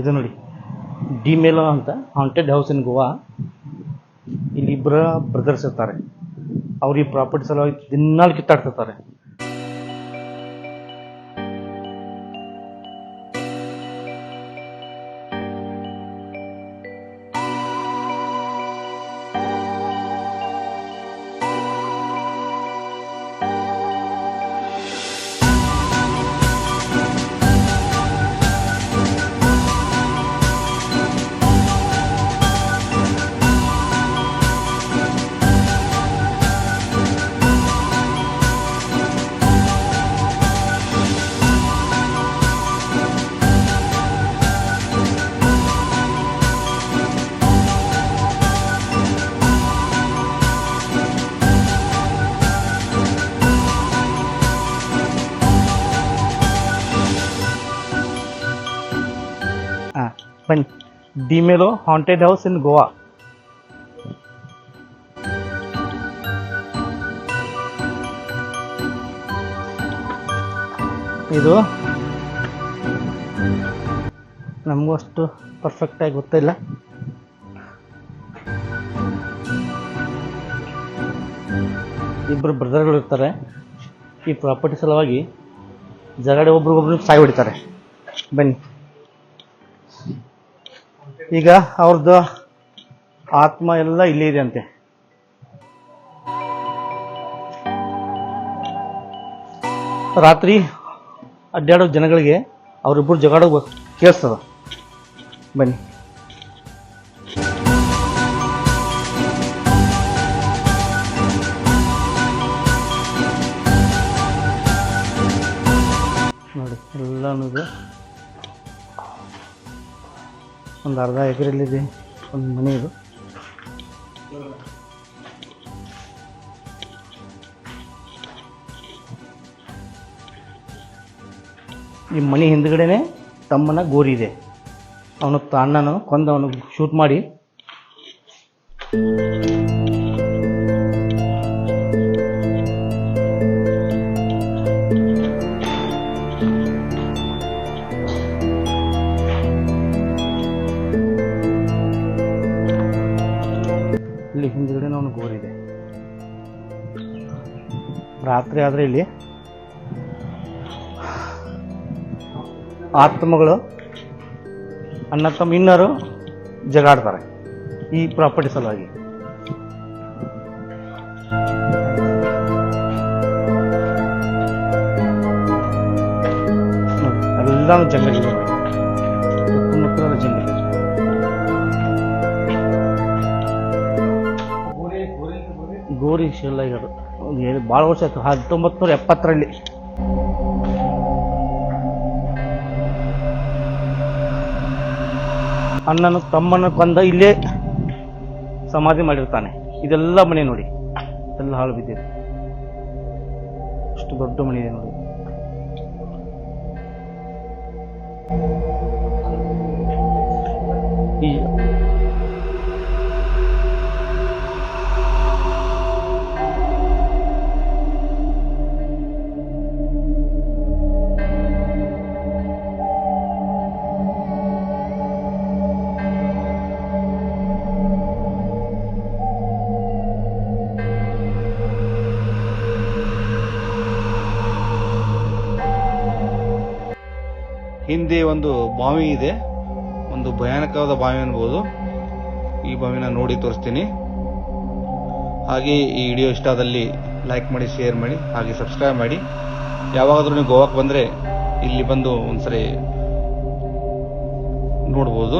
ಇದು ನೋಡಿ. ಡಿಮೇಲೋ ಅಂತ ಹಾಂಟೆಡ್ ಹೌಸ್ ಇನ್ ಗೋವಾ ಇಲ್ಲಿ ಇಬ್ಬರ ಬ್ರದರ್ಸ್ ಇರ್ತಾರೆ. ಅವ್ರು ಈ ಪ್ರಾಪರ್ಟಿ ಸಲುವಾಗಿ ದಿನಾಲು ಕಿತ್ತಾಡ್ತಿರ್ತಾರೆ. ಬನ್ನಿ D'Mello haunted house in Goa ಇದು ನಮಗೂ ಅಷ್ಟು ಪರ್ಫೆಕ್ಟಾಗಿ ಗೊತ್ತಿಲ್ಲ. ಇಬ್ಬರು ಬ್ರದರ್ಗಳು ಇರ್ತಾರೆ. ಈ ಪ್ರಾಪರ್ಟಿ ಸಲುವಾಗಿ ಜಗಡೆ ಒಬ್ರಿಗೊಬ್ರು ಸಾಯಿ ಹೊಡಿತಾರೆ ಬನ್ನಿ ಈಗ ಅವ್ರದ್ದು ಆತ್ಮ ಎಲ್ಲ ಇಲ್ಲೇ ಇದೆ ಅಂತೆ. ರಾತ್ರಿ ಅಡ್ಡಾಡೋ ಜನಗಳಿಗೆ ಅವರಿಬ್ಬರು ಜಗಾಡೋ ಕೇಳಿಸ್ತದ ಬನ್ನಿ. ನೋಡಿ, ಎಲ್ಲನೂ ಒಂದು ಅರ್ಧ ಎಕರೆಲ್ಲಿದೆ ಒಂದು ಮನೆ ಇದು. ಈ ಮನೆ ಹಿಂದ್ಗಡೆನೆ ತಮ್ಮನ ಗೋರಿ ಇದೆ. ಅವನು ಅಣ್ಣನು ಕೊಂದು ಅವನು ಶೂಟ್ ಮಾಡಿ. ಇಲ್ಲಿ ಹಿಂದ್ಗಡೆ ಒಂದು ಗೋರಿದೆ ರಾತ್ರಿ ಆದ್ರೆ ಇಲ್ಲಿ ಆತ್ಮಗಳು ಅನ್ನ ತಮ್ಮ ಇನ್ನರು ಜಗಾಡ್ತಾರೆ ಈ ಪ್ರಾಪರ್ಟಿ ಸಲುವಾಗಿ. ಎಲ್ಲ ಜಂಗಲ್ ಜಂಗಲಿ ಗೋರಿ ಏನು ಭಾಳ ವರ್ಷ ಆಯ್ತು. ಹತ್ತೊಂಬತ್ತು ನೂರ ಎಪ್ಪತ್ತರಲ್ಲಿ. ಅಣ್ಣನ ತಮ್ಮನ ಕೊಂದ ಇಲ್ಲೇ ಸಮಾಧಿ ಮಾಡಿರ್ತಾನೆ. ಇದೆಲ್ಲ ಮನೆ ನೋಡಿ. ಎಲ್ಲ ಹಾಳು ಬಿದ್ದಿದೆ. ಅಷ್ಟು ದೊಡ್ಡ ಮನೆ ಇದೆ ನೋಡಿ. ಹಿಂದೆ ಒಂದು ಬಾವಿ ಇದೆ. ಒಂದು ಭಯಾನಕವಾದ ಬಾವಿ ಅನ್ಬೋದು. ಈ ಬಾವಿನ ನೋಡಿ ತೋರಿಸ್ತೀನಿ. ಹಾಗೆ ಈ ವಿಡಿಯೋ ಇಷ್ಟ ಆದಲ್ಲಿ ಲೈಕ್ ಮಾಡಿ ಶೇರ್ ಮಾಡಿ, ಹಾಗೆ ಸಬ್ಸ್ಕ್ರೈಬ್ ಮಾಡಿ. ಯಾವಾಗಾದರೂ ನೀವು ಗೋವಾಕ್ಕೆ ಬಂದರೆ ಇಲ್ಲಿ ಬಂದು ಒಂದ್ಸರಿ ನೋಡ್ಬೋದು.